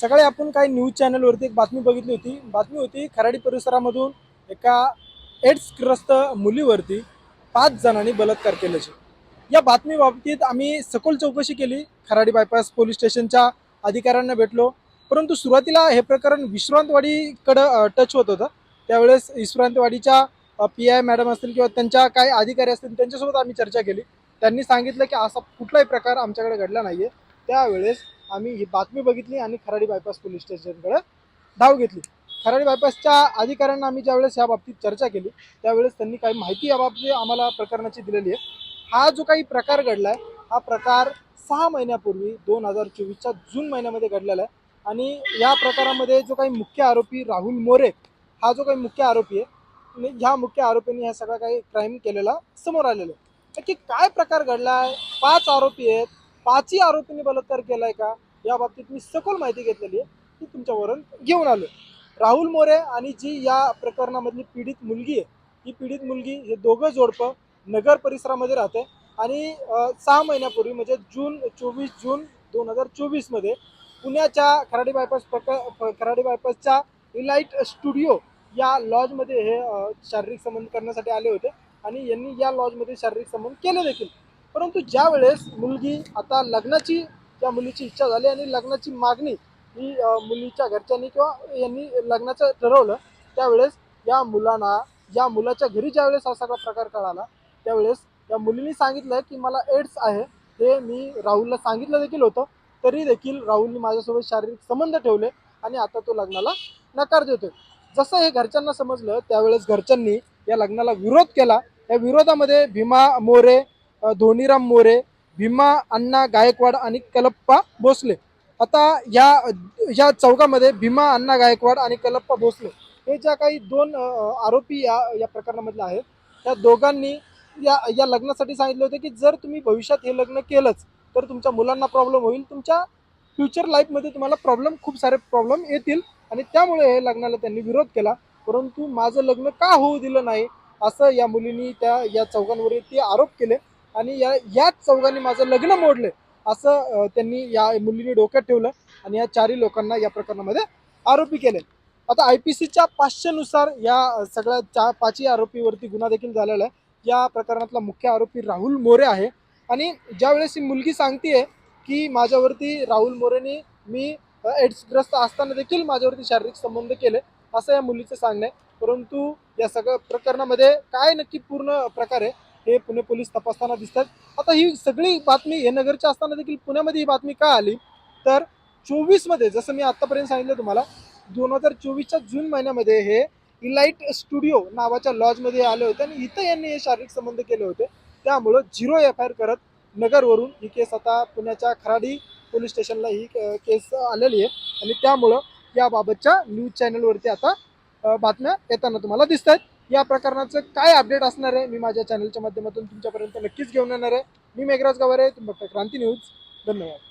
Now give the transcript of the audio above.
सकाळी आपण काही न्यूज चॅनलवरती एक बातमी बघितली होती. बातमी होती खराडी परिसरामधून एका एड्सग्रस्त मुलीवरती पाच जणांनी बलात्कार केल्याचे. या बातमीबाबतीत आम्ही सखोल चौकशी केली. खराडी बायपास पोलीस स्टेशनच्या अधिकाऱ्यांना भेटलो. परंतु सुरुवातीला हे प्रकरण विश्रांतवाडीकडं टच होत होतं. त्यावेळेस विश्रांतवाडीच्या पी आय मॅडम असतील किंवा त्यांच्या काही अधिकारी असतील त्यांच्यासोबत आम्ही चर्चा केली. त्यांनी सांगितलं की असा कुठलाही प्रकार आमच्याकडे घडला नाही आहे त्यावेळेस आम्ही ही बातमी बघितली आणि खराडी बायपास पोलीस स्टेशनकडे धाव घेतली. खराडी बायपासच्या अधिकाऱ्यांना आम्ही ज्यावेळेस या बाबतीत चर्चा केली त्यावेळेस त्यांनी काही माहिती याबाबतीत आम्हाला प्रकरणाची दिलेली आहे. हा जो काही प्रकार घडला आहे हा प्रकार सहा महिन्यापूर्वी दोन हजार चोवीसच्या जून महिन्यामध्ये घडलेला आहे. आणि या प्रकारामध्ये जो काही मुख्य आरोपी राहुल मोरे हा जो काही मुख्य आरोपी आहे ह्या मुख्य आरोपींनी हा सगळा काही क्राईम केलेला समोर आलेला आहे. नक्की काय प्रकार घडला आहे पाच आरोपी आहेत. पाचही आरोपींनी बलात्कार केलाय का? या बाबतीत मी सखोल माहिती घेतलेली आहे. ती तुमच्यावरून घेऊन आलो राहुल मोरे आणि जी या प्रकरणामधली पीडित मुलगी आहे ही पीडित मुलगी हे दोघं जोडपं नगर परिसरामध्ये राहते. आणि सहा महिन्यापूर्वी म्हणजे जून चोवीस जून दोन हजार चोवीसमध्ये पुण्याच्या खराडी बायपास प्रक प- खराडी बायपासच्या इलाइट स्टुडिओ या लॉजमध्ये हे शारीरिक संबंध करण्यासाठी आले होते. आणि यांनी या लॉजमध्ये शारीरिक संबंध केले देखील. परंतु ज्या वेळेस मुलगी आता लग्नाची त्या मुलीची इच्छा झाली आणि लग्नाची मागणी ही मुलीच्या घरच्यांनी किंवा यांनी लग्नाचं ठरवलं त्यावेळेस या मुलांना या मुलाच्या घरी ज्यावेळेस हा सगळा प्रकार कळाला त्यावेळेस या मुलीने सांगितलं की मला एड्स आहे. हे मी राहुलला सांगितलं देखील होतं. तरी देखील राहुलने माझ्यासोबत शारीरिक संबंध ठेवले आणि आता तो लग्नाला नकार देतोय. जसं हे घरच्यांना समजलं त्यावेळेस घरच्यांनी या लग्नाला विरोध केला. या विरोधामध्ये भीमा मोरे धोनीराम मोरे भीमा अण्णा गायकवाड आणि कलप्पा भोसले. आता या या चौकामध्ये भीमा अण्णा गायकवाड आणि कलप्पा भोसले हे ज्या काही दोन आरोपी या या प्रकरणामधले आहेत त्या दोघांनी या या लग्नासाठी सांगितलं होतं की जर तुम्ही भविष्यात हे लग्न केलंच तर तुमच्या मुलांना प्रॉब्लेम होईल तुमच्या फ्युचर लाईफमध्ये तुम्हाला प्रॉब्लेम खूप सारे प्रॉब्लेम येतील आणि त्यामुळे हे लग्नाला त्यांनी विरोध केला. परंतु माझं लग्न का होऊ दिलं नाही असं या मुलींनी त्या या चौघांवर ते आरोप केले. आणि या याच चौघांनी माझं लग्न मोडले असं त्यांनी या मुलीने डोक्यात ठेवलं आणि या चारही लोकांना या प्रकरणामध्ये आरोपी केले. आता आय पी सीच्या पाचशेनुसार या सगळ्या चार पाचही आरोपीवरती गुन्हा देखील झालेला आहे. या प्रकरणातला मुख्य आरोपी राहुल मोरे आहे. आणि ज्यावेळेस ही मुलगी सांगतेय की माझ्यावरती राहुल मोरेने मी एड्सग्रस्त असताना देखील माझ्यावरती शारीरिक संबंध केले असं या मुलीचं सांगणं आहे. परंतु या सगळ्या प्रकरणामध्ये काय नक्की पूर्ण प्रकार आहे हे पुणे पोलीस तपासताना दिसतात आता ही सगळी बातमी हे नगरच्या असताना देखील पुण्यामध्ये ही बातमी का आली? तर चोवीसमध्ये जसं मी आत्तापर्यंत सांगितलं तुम्हाला दोन हजार चोवीसच्या जून महिन्यामध्ये हे इलाइट स्टुडिओ नावाच्या लॉजमध्ये आले होते आणि इथं यांनी हे शारीरिक संबंध केले होते. त्यामुळं झिरो एफ आय आर करत नगरवरून ही केस आता पुण्याच्या खराडी पोलीस स्टेशनला ही केस आलेली आहे. आणि त्यामुळं याबाबतच्या न्यूज चॅनलवरती आता बातम्या येताना तुम्हाला दिसत आहेत या प्रकरणाचं काय अपडेट असणार आहे मी माझ्या चॅनलच्या माध्यमातून तुमच्यापर्यंत नक्कीच घेऊन येणार आहे. मी मेघराज गवारे तुम्ही बघता क्रांती न्यूज धन्यवाद.